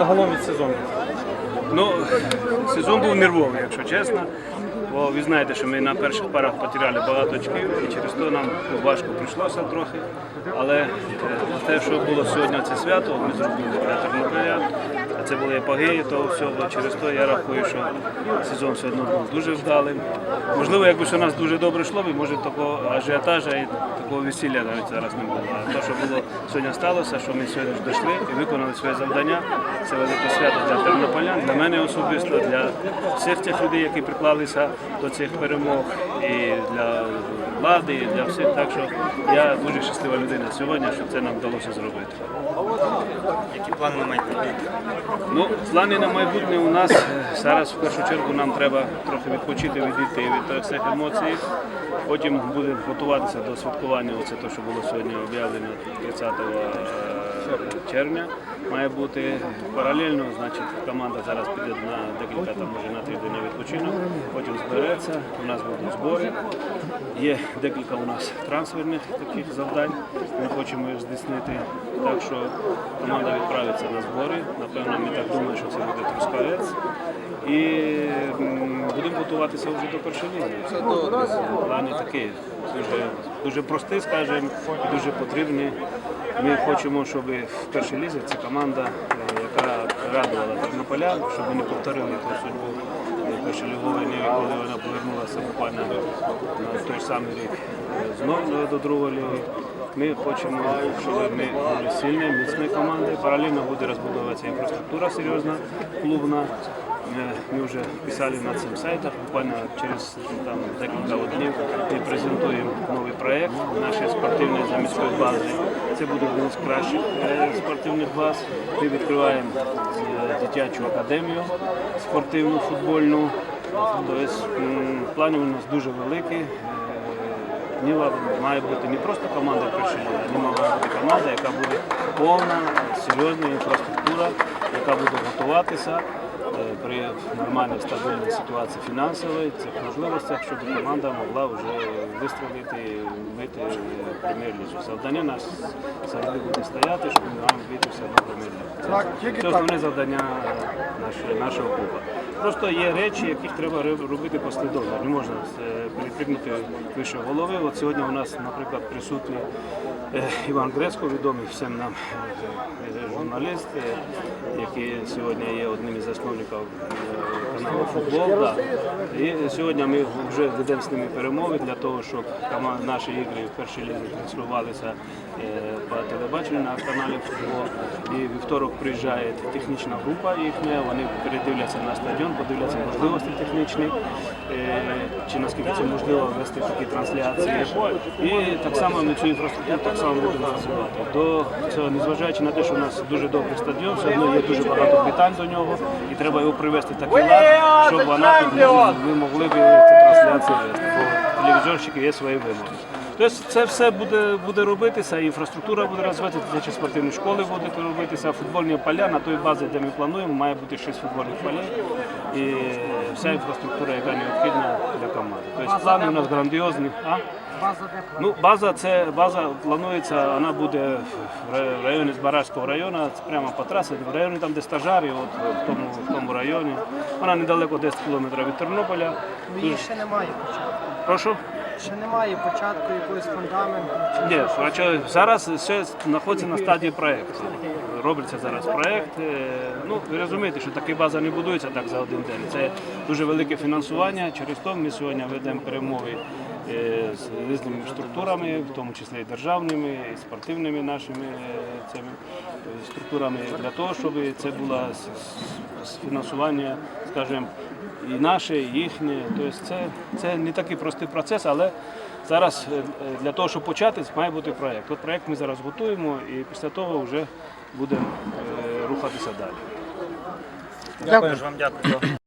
загалом від сезону? Ну, сезон був нервовий, якщо чесно. Бо ви знаєте, що ми на перших парах потеряли багато очків і через то нам важко прийшлося трохи. Але е, те, що було сьогодні це свято, ми зробили для Тернополя. Це були епогеї того всього. Через то я рахую, що сезон все одно був дуже вдалим. Можливо, якби у нас дуже добре йшло, би, може такого ажіотажа і такого весілля навіть зараз не було. А те, що було сьогодні сталося, що ми сьогодні ж дійшли і виконали своє завдання. Це велике свято для тернополян, для мене особисто, для всіх тих людей, які приклалися до цих перемог, і для влади, і для всіх. Так що я дуже щаслива людина сьогодні, що це нам вдалося зробити. Які плани на майбутнє? Ну, плани на майбутнє у нас е, зараз в першу чергу нам треба трохи відпочити, від тих всіх емоцій. Потім будемо готуватися до святкування. Оце те, що було сьогодні об'явлено 30 е, червня. Має бути паралельно, значить, команда зараз піде на декілька там може на тиждень на відпочинок, потім збереться. У нас будуть збори. Є декілька у нас трансферних таких завдань. Ми хочемо їх здійснити. Так що команда відправиться на збори. Напевно, ми так думаємо, що це буде Трускавець. І будемо готуватися вже до першої ліги. Плани такі, дуже, дуже прості, скажімо, і дуже потрібні. Ми хочемо, щоб в першій лізі ця команда, е, яка радувала тернополян, щоб вони повторили ту судьбу першолігової ліги, коли вона повернулася буквально на той самий рік е, знову до другої ліги. Ми хочемо, щоб ми були сильні, міцні команди. Паралельно буде розбудовуватися інфраструктура серйозна, клубна. Ми вже писали на цим сайтах. Буквально через там, декілька днів ми презентуємо новий проєкт нашої спортивної заміської бази. Це буде один з кращих е, спортивних баз. Ми відкриваємо е, дитячу академію спортивну, футбольну. Тобто плани у нас дуже великі. Е, Ніла має бути не просто команда першої а має бути команда, яка буде повна, серйозна інфраструктура, яка буде готуватися при нормальній стабільній ситуації фінансової, цих можливостях, щоб команда могла вже вистрілити, вийти в прем'єр-лігу. Завдання нас завжди буде стояти, щоб маємо вийти все одно в прем'єр-лігу. Це основне завдання нашого, клубу. Просто є речі, яких треба робити послідовно. Не можна е, перепригнути вище голови. От сьогодні у нас, наприклад, присутній е, Іван Грецько, відомий всім нам е, е, журналіст, е, який сьогодні є одним із засновників е, каналу Футбол. Да. І сьогодні ми вже ведемо з ними перемови для того, щоб наші ігри в першій лізі транслювалися е, по телебаченню на каналі Футбол. І вівторок приїжджає технічна група їхня, вони передивляться на стадіон, подивляться можливості технічні, е, чи наскільки це можливо вести такі трансляції. І так само ми цю інфраструктуру так само будемо розвивати. До цього, незважаючи на те, що у нас дуже добрий стадіон, все одно є дуже багато питань до нього, і треба його привести такий лад, щоб вона тут могли- б ці трансляції вести. Бо телевізорщики є свої вимоги. Тобто це все буде, буде робитися, інфраструктура буде розвиватися, дитячі спортивні школи будуть робитися, футбольні поля на той базі, де ми плануємо, має бути 6 футбольних полей і вся інфраструктура, яка необхідна для команди. Тобто плани у нас грандіозні. А? Ну, база це база планується, вона буде в районі Збаражського району, прямо по трасі, в районі там, де стажарі, от в тому, в тому районі. Вона недалеко 10 кілометрів від Тернополя. Ну, її ще немає початку. Прошу. Ще немає початку якогось фундаменту. Ні, коротше, зараз все знаходиться на стадії проєкту. Робиться зараз проєкт. Ну, ви розумієте, що така база не будується так за один день. Це дуже велике фінансування. Через то ми сьогодні ведемо перемови е, з різними структурами, в тому числі і державними, і спортивними нашими е, цими е, структурами, для того, щоб це було фінансування, скажімо, і наше, і їхнє. Тобто це, це не такий простий процес, але зараз е, для того, щоб почати, має бути проєкт. От проєкт ми зараз готуємо і після того вже будемо е, рухатися далі. Дякую. Вам дякую.